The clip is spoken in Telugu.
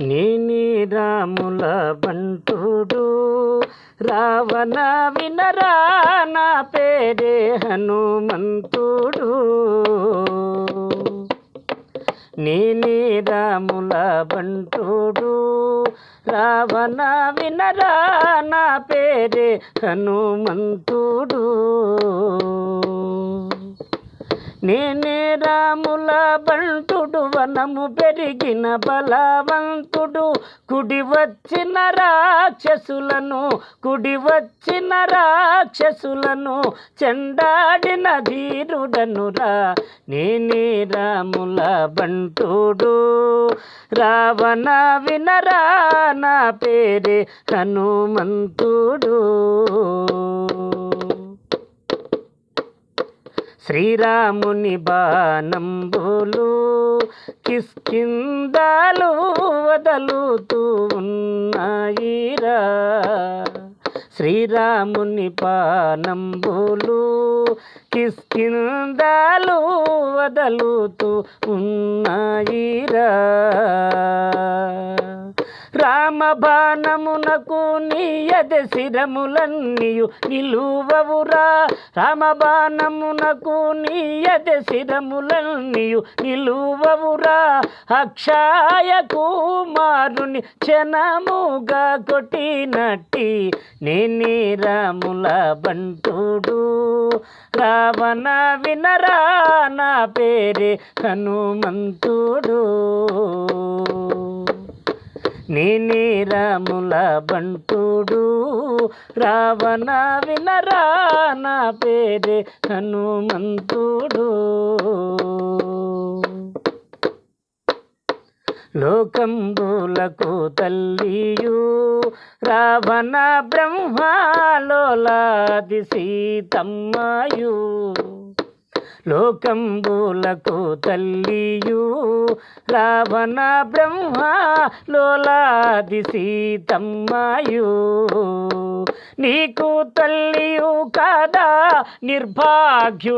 నేనే రాముల బంటుడు రావణ వినరా నా పేరే హనుమంతుడు. నేనే రాముల బంటుడు రావణ వినరా నా పేరే హనుమంతుడు. నేనే రాముల బంటుడు వనము పెరిగిన బలవంతుడు. కుడి వచ్చిన రాక్షసులను కుడి వచ్చిన రాక్షసులను చెండాడిన ధీరుడనురా. నేనే రాముల బంటుడు రావణ వినరా నా పేరే హనుమంతుడు. శ్రీరాముని బాణంబులు కిస్కిందాలు వదలుతూ ఉన్నాయిరా. శ్రీరాముని పానంబులు కిస్కిందాలు వదలుతూ ఉన్నాయిరా. రామ బాణమునకు నీయద శిరములన్నీయు నిలువవురా. రామ బాణమునకు నీయద శిరములన్నీయు నిలువవురా. అక్షాయ కుమారుని క్షణముగా కొట్టినట్టి నేనే రాముల బంటుడు. రావణ వినరా నా పేరే హనుమంతుడు. నేనే రాముల బంటుడు. రావణ వినరా నా పేరే హనుమంతుడు. లోకంబులకు తల్లియు. రావణ బ్రహ్మలోలాది సీతమ్మయు. లోకంబులకు తల్లియు రావణ బ్రహ్మ లోలాది సీతమ్మయు. నీకు తల్లియు కాదా నిర్భాగ్యుడు.